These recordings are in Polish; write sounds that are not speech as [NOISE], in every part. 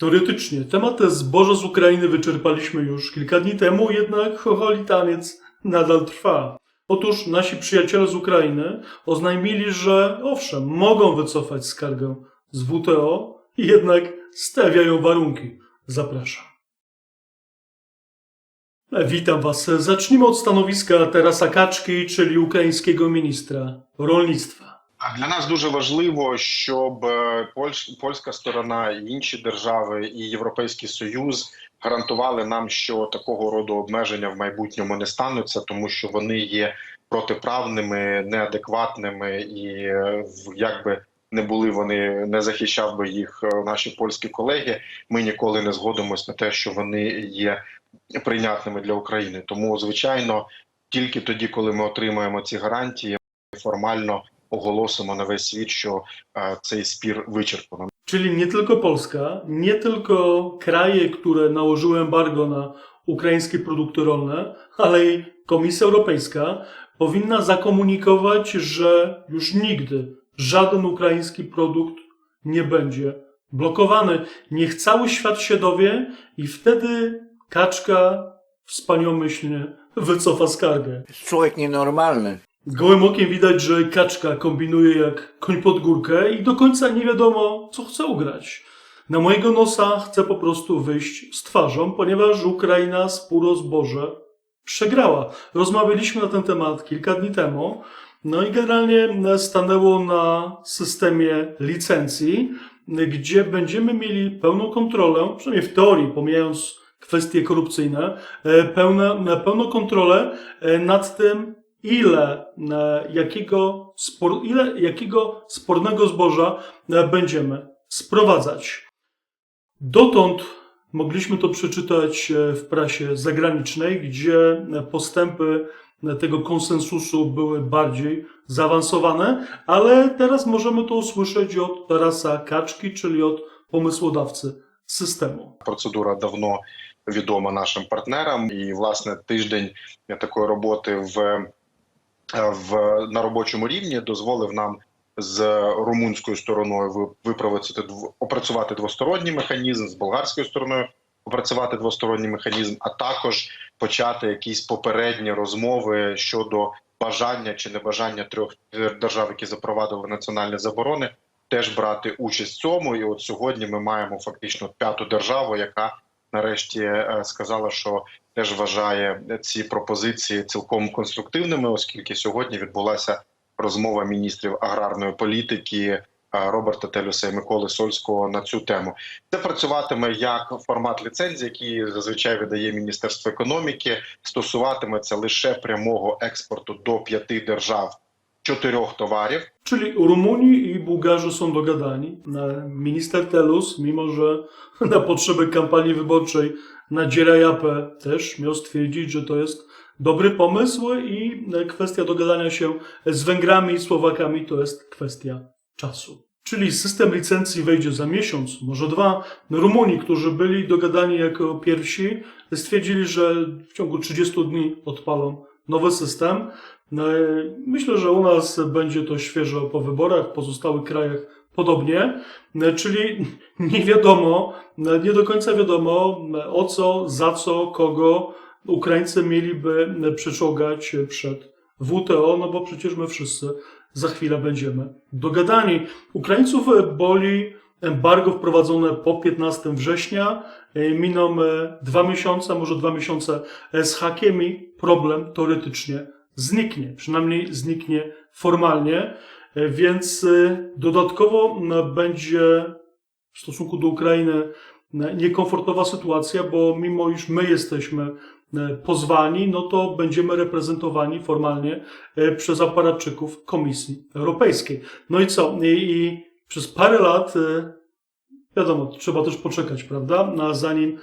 Teoretycznie temat zboża z Ukrainy wyczerpaliśmy już kilka dni temu, jednak chocholi taniec nadal trwa. Otóż nasi przyjaciele z Ukrainy oznajmili, że owszem, mogą wycofać skargę z WTO, jednak stawiają warunki. Zapraszam. Witam Was. Zacznijmy od stanowiska Tarasa Kaczki, czyli ukraińskiego ministra rolnictwa. А Для нас дуже важливо, щоб е, польська сторона, і інші держави і Європейський Союз гарантували нам, що такого роду обмеження в майбутньому не стануться, тому що вони є протиправними, неадекватними, і е, в- як не були вони, не захищав би їх е, наші польські колеги. Ми ніколи не згодимось на те, що вони є прийнятними для України. Тому, звичайно, тільки тоді, коли ми отримаємо ці гарантії, формально оголосимо на весь світ, що е, цей спір вичерпано. Czyli nie tylko Polska, nie tylko kraje, które nałożyły embargo na ukraińskie produkty rolne, ale i Komisja Europejska powinna zakomunikować, że już nigdy żaden ukraiński produkt nie będzie blokowany. Niech cały świat się dowie i wtedy kaczka wspaniałomyślnie wycofa skargę. Jest człowiek nienormalny. Gołym okiem widać, że kaczka kombinuje jak koń pod górkę i do końca nie wiadomo, co chce ugrać. Na mojego nosa chce po prostu wyjść z twarzą, ponieważ Ukraina spóro zboże przegrała. Rozmawialiśmy na ten temat kilka dni temu. No i generalnie stanęło na systemie licencji, gdzie będziemy mieli pełną kontrolę, przynajmniej w teorii, pomijając kwestie korupcyjne, e, pełne, pełną kontrolę e, nad tym, ile e, jakiego, spor, ile jakiego spornego zboża e, będziemy sprowadzać. Dotąd mogliśmy to przeczytać e, w prasie zagranicznej, gdzie e, postępy e, tego konsensusu były bardziej zaawansowane, ale teraz możemy to usłyszeć od Tarasa Kaczki, czyli od pomysłodawcy systemu. Процедура давно відома нашим партнерам, і власне тиждень такої роботи в, е, в на робочому рівні дозволив нам з румунською стороною ви- виправити опрацювати двосторонній механізм, з болгарською стороною опрацювати двосторонній механізм, а також почати якісь попередні розмови щодо бажання чи небажання трьох держав, які запровадили національні заборони, теж брати участь в цьому. І от сьогодні ми маємо фактично п'яту державу, яка нарешті е, сказала, що теж вважає ці пропозиції цілком конструктивними, оскільки сьогодні відбулася розмова міністрів аграрної політики. е, Роберта Телюса і Миколи Сольського на цю тему це працюватиме як формат ліцензії, який зазвичай видає Міністерство економіки. Стосуватиметься лише прямого експорту до п'яти держав czterech towarów. Czyli Rumuni i Bułgarzy są dogadani. Minister Telus, mimo że [LAUGHS] na potrzeby kampanii wyborczej nadziera japę, też miał stwierdzić, że to jest dobry pomysł i e, kwestia dogadania się z Węgrami i Słowakami to jest kwestia czasu. Czyli system licencji wejdzie za miesiąc, może dwa. Rumuni, którzy byli dogadani jako pierwsi, stwierdzili, że w ciągu 30 dni odpalą nowy system. No, Myślę, że u nas będzie to świeżo po wyborach, w pozostałych krajach podobnie, czyli [LAUGHS] nie wiadomo, nie do końca wiadomo o co, za co, kogo Ukraińcy mieliby przeczołgać przed WTO, no bo przecież my wszyscy za chwilę będziemy dogadani. Ukraińców boli embargo wprowadzone po 15 września. Miną dwa miesiące, może dwa miesiące z hakiem i problem teoretycznie zniknie, przynajmniej zniknie formalnie, E, więc e, dodatkowo będzie w stosunku do Ukrainy niekomfortowa sytuacja, bo mimo iż my jesteśmy pozwani, no to będziemy reprezentowani formalnie e, przez aparatczyków Komisji Europejskiej. No i co? I, i przez parę lat, wiadomo, trzeba też poczekać, prawda, na zanim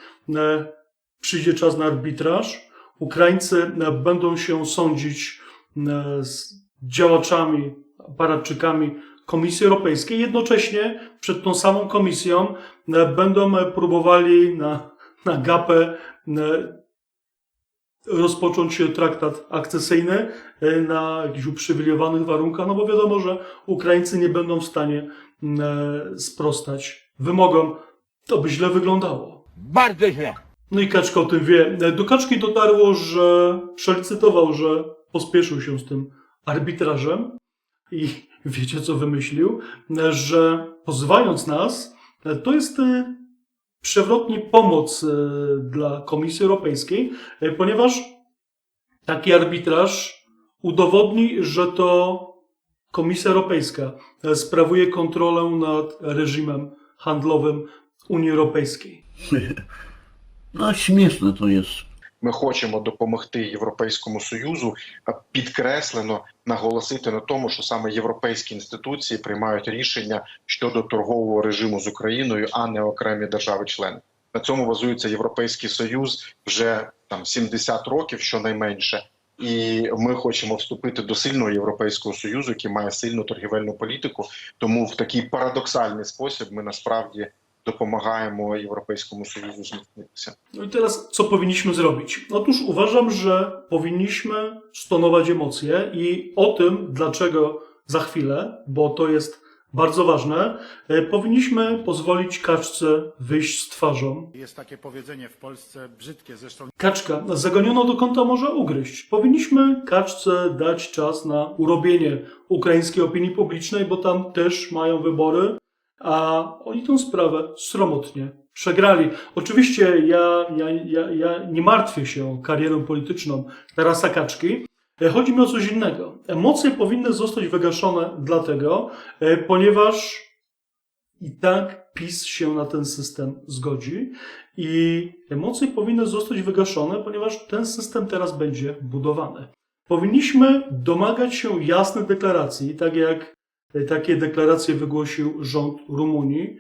przyjdzie czas na arbitraż. Ukraińcy e, będą się sądzić e, z działaczami, aparatczykami Komisji Europejskiej. Jednocześnie przed tą samą komisją e, będą próbowali na, na gapę rozpocząć traktat akcesyjny na jakichś uprzywilejowanych warunkach, no bo wiadomo, że Ukraińcy nie będą w stanie sprostać wymogom. to by źle wyglądało. Bardzo źle. No i Kaczka o tym wie. Do Kaczki dotarło, że przelicytował, że pospieszył się z tym arbitrażem i [LAUGHS] wiecie co wymyślił? Że pozywając nas, to jest e, przewrotnie pomoc e, dla Komisji Europejskiej, e, ponieważ taki arbitraż udowodni, że to Komisja Europejska sprawuje kontrolę nad reżimem handlowym Unii Europejskiej. [LAUGHS] No, śmieszne to jest. Ми хочемо допомогти Європейському Союзу, підкреслено наголосити на тому, що саме європейські інституції приймають рішення щодо торгового режиму з Україною, а не окремі держави-члени. На цьому базується Європейський Союз вже там 70 років, щонайменше. І ми хочемо вступити до сильного європейського союзу, який має сильну торгівельну політику. Тому в такий парадоксальний спосіб ми насправді допомагаємо Європейському Союзу зміцнитися. No i teraz, co powinniśmy zrobić? Otóż uważam, że powinniśmy stonować emocje i o tym, dlaczego za chwilę, bo to jest bardzo ważne, e, powinniśmy pozwolić kaczce wyjść z twarzą. Jest takie powiedzenie w Polsce, brzydkie zresztą, Kaczka zagoniono do kąta może ugryźć. Powinniśmy kaczce dać czas na urobienie ukraińskiej opinii publicznej, bo tam też mają wybory, a oni tę sprawę sromotnie przegrali. Oczywiście ja, ja, ja, ja nie martwię się karierą polityczną Tarasa Kaczki. E, Chodzi mi o coś innego. Emocje powinny zostać wygaszone dlatego, e, ponieważ i tak PiS się na ten system zgodzi i emocje powinny zostać wygaszone, ponieważ ten system teraz będzie budowany. Powinniśmy domagać się jasnych deklaracji, tak jak takie deklaracje wygłosił rząd Rumunii,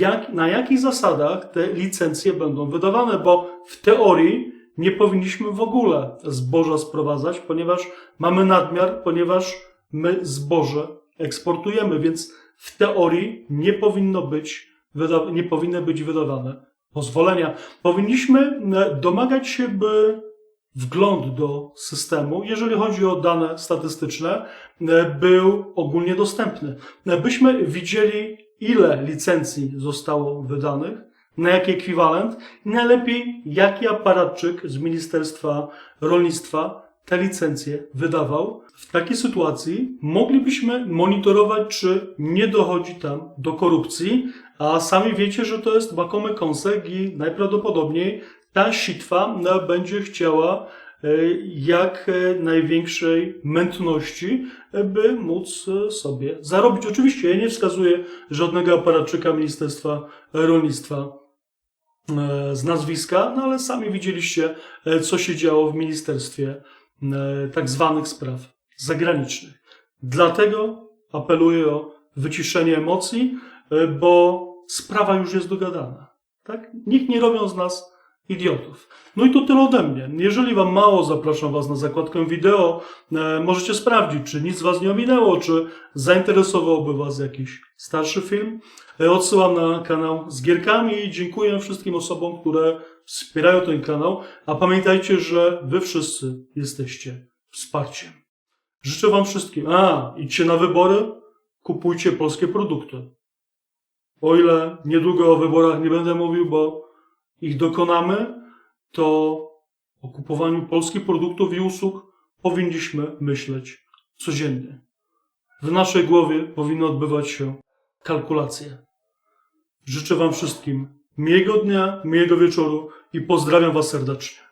jak, na jakich zasadach te licencje będą wydawane, bo w teorii nie powinniśmy w ogóle zboża sprowadzać, ponieważ mamy nadmiar, ponieważ my zboże eksportujemy, więc w teorii nie powinno być, nie powinny być wydawane pozwolenia. Powinniśmy e, domagać się, by wgląd do systemu, jeżeli chodzi o dane statystyczne, e, był ogólnie dostępny. E, Byśmy widzieli, ile licencji zostało wydanych, na jaki ekwiwalent i najlepiej, jaki aparatczyk z Ministerstwa Rolnictwa te licencje wydawał. W takiej sytuacji moglibyśmy monitorować, czy nie dochodzi tam do korupcji, a sami wiecie, że to jest łakomy kąsek i najprawdopodobniej ta sitwa będzie chciała e, jak e, największej mętności, by móc e, sobie zarobić. Oczywiście ja nie wskazuję żadnego aparatczyka Ministerstwa Rolnictwa z nazwiska, no ale sami widzieliście, co się działo w Ministerstwie tak zwanych spraw zagranicznych. Dlatego apeluję o wyciszenie emocji, bo sprawa już jest dogadana. Tak? Nikt nie robią z nas idiotów. No i to tyle ode mnie. Jeżeli Wam mało, zapraszam Was na zakładkę wideo. E, możecie sprawdzić, czy nic Was nie ominęło, czy zainteresowałby Was jakiś starszy film. E, odsyłam na kanał z gierkami dziękuję wszystkim osobom, które wspierają ten kanał. A pamiętajcie, że Wy wszyscy jesteście wsparciem. Życzę Wam wszystkim. A, idźcie na wybory, kupujcie polskie produkty. O ile niedługo o wyborach nie będę mówił, bo ich dokonamy, to o kupowaniu polskich produktów i usług powinniśmy myśleć codziennie. W naszej głowie powinny odbywać się kalkulacje. Życzę Wam wszystkim miłego dnia, miłego wieczoru i pozdrawiam Was serdecznie.